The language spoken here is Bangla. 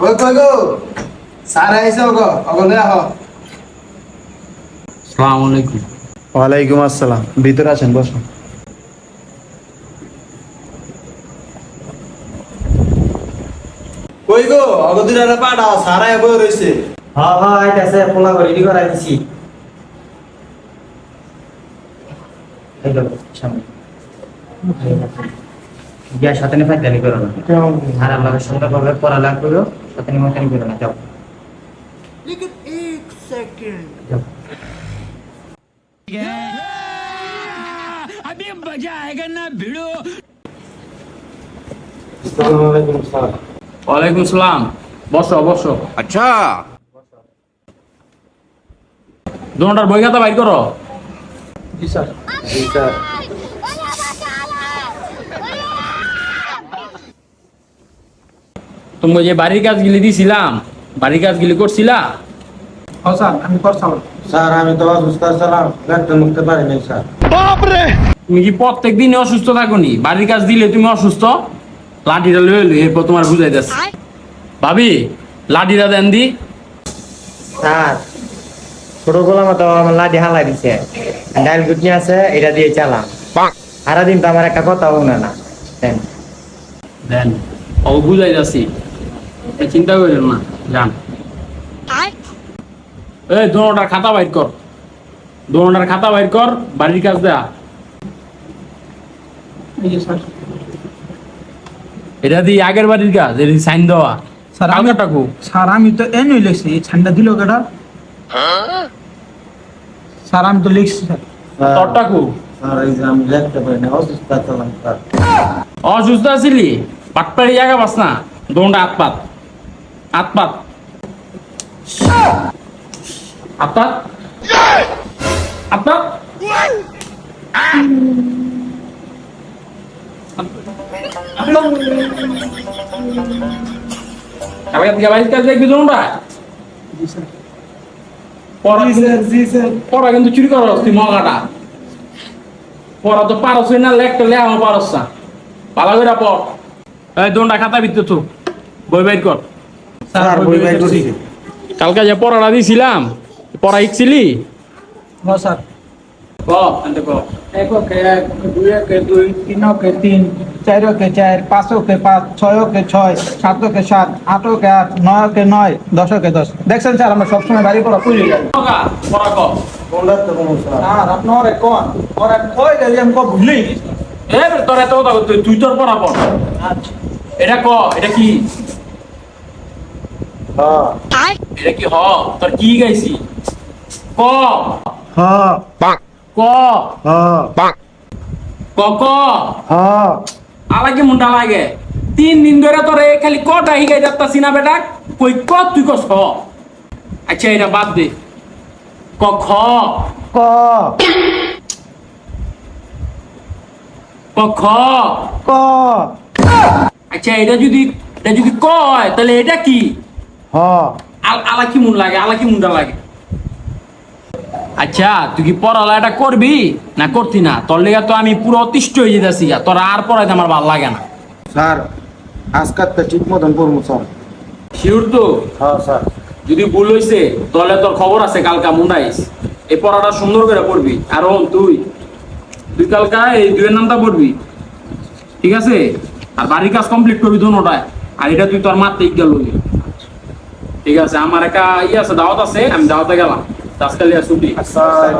কই কই গো স্যার আইছে গো অগলে আহ আসসালামু আলাইকুম। ওয়ালাইকুম আসসালাম ভিতরে আছেন বসুন। কই গো অগদিরা পাড়া স্যার আইব রইছে। হ্যাঁ হ্যাঁ আইতাছে পোলা করে রেডি করাই দিছি। এই সামনে। গিয়া সাথে নিয়ে ফাইদানি করো না। আর আমরা সুন্দরভাবে পড়ালেখা করো সাথে নিয়ে মতানি করো না যাও যাও। ওয়ালাইকুম সালাম বসো বসো अच्छा দোনোটার বই খাতা বাইর করো জি স্যার জি স্যার তুমি যে বাড়ির কাজগুলি দিছিলাম বাড়ির কাজগুলি করছিলা? স্যার আমি তো অসুস্থ ছিলাম লাগতে মুখতে পারি নাই স্যার। তুমি কি প্রত্যেক দিনে অসুস্থ থাকুনি? বাড়ির কাজ দিলে তুমি অসুস্থ? লাঠিটা লয়ে এরপর তোমার বুঝাই ভাবি লাঠিটা দেন দি। স্যার ছোট গোলাম তো আমার লাডি হালাই দিছে। ডাইল গুটনি আছে এটা দিয়ে চালাম। সারাদিন তো আমার একটা কথা না। দেন। দেন। ও বুঝাই যাচ্ছি চিন্তা করেন না যান। এই দোনোটার খাতা বাইর কর। দোনোটার খাতা বাইর কর বাড়ির কাজ দেয়া। এটা দি আগের বাড়ির কাজ এটা সাইন দেওয়া। স্যার আমি টাকু স্যার আমি তো এনে লিখছি ঠান্ডা দিল কেটা স্যার আমি তো লিখছি স্যার। তোর টাকু স্যার এই যে আমি লিখতে পারি না অসুস্থ ছিলাম স্যার অসুস্থ আছিলি? পাটপাড়ি জায়গা পাস না দোনটা হাত পাত। হাত পাত হাত পাত হাত পাত কালকে থেকে বাইশ কাজ দেখবি দোনটা পড়া পড়া কিন্তু চুরি করা তুই মগাটা পড়া তো পারস না লে আমার পারস না। পালা করে পড়। এই দোনটা খাতা ভিতরে তো বই বাইর কর। স্যার বই বাই করছি। কালকে যে পড়াটা দিছিলাম পড়া শিখছিলি? হ্যাঁ স্যার। ক ক। এক দুই ওকে দুই তিন ওকে তিন চার ওকে চার পাঁচ ওকে পাঁচ ছয় ওকে ছয় সাত ওকে সাত আট আট নয় ওকে নয় দশ ওকে দশ। দেখছেন স্যার আমরা সবসময় বাড়ি পড়া তুলি যাই। নগা, পড়া ক। কোনটা তো কোনো স্যার আর আপনার কোন? ওরা কই গেলি? আমি এ তোর এত তুই তোর পড়া পড়। আচ্ছা। এটা ক এটা কি? এটা কি হ তোর কি গাইছি? ক। হ্যাঁ। ক। হ্যাঁ। ক ক। হ্যাঁ। আলাগে মুন্ডা লাগে। তিন দিন ধরে তোরে খালি কটা হিগাই যাত্তাছি না বেটা? কই ক তুই কস খ আচ্ছা এটা বাদ দে। ক খ। ক। ক খ। ক। আচ্ছা এটা যদি এটা যদি কয় তাহলে এটা কি? আল- আলা কি মুন লাগে? আলা কি মুন্ডা লাগে? আচ্ছা তুই কি পড়ালেখাটা করবি? না করতি না? তোর লেগে তো আমি পুরো অতিষ্ঠ হয়ে যেতেছি। তোর আর পড়াইতে আমার ভালো লাগে না। স্যার আজকাল তো ঠিক মতন পড়ব স্যার। শিওর তো? হ্যাঁ স্যার। যদি ভুল হয়েছে তাহলে তোর খবর আছে কালকা মুন্ডাইস এই পড়াটা সুন্দর করে পড়বি। আর ওম তুই। তুই কালকা এই দুয়ের নামটা পড়বি। ঠিক আছে? আর বাড়ির কাজ কমপ্লিট করবি দোনোটায় আর এটা তুই তোর মারতে গেল। ঠিক আছে আমার একটা ই আছে দাওয়াত আছে আমি দাওয়াতে গেলাম। আজকাল ছুটি। স্যার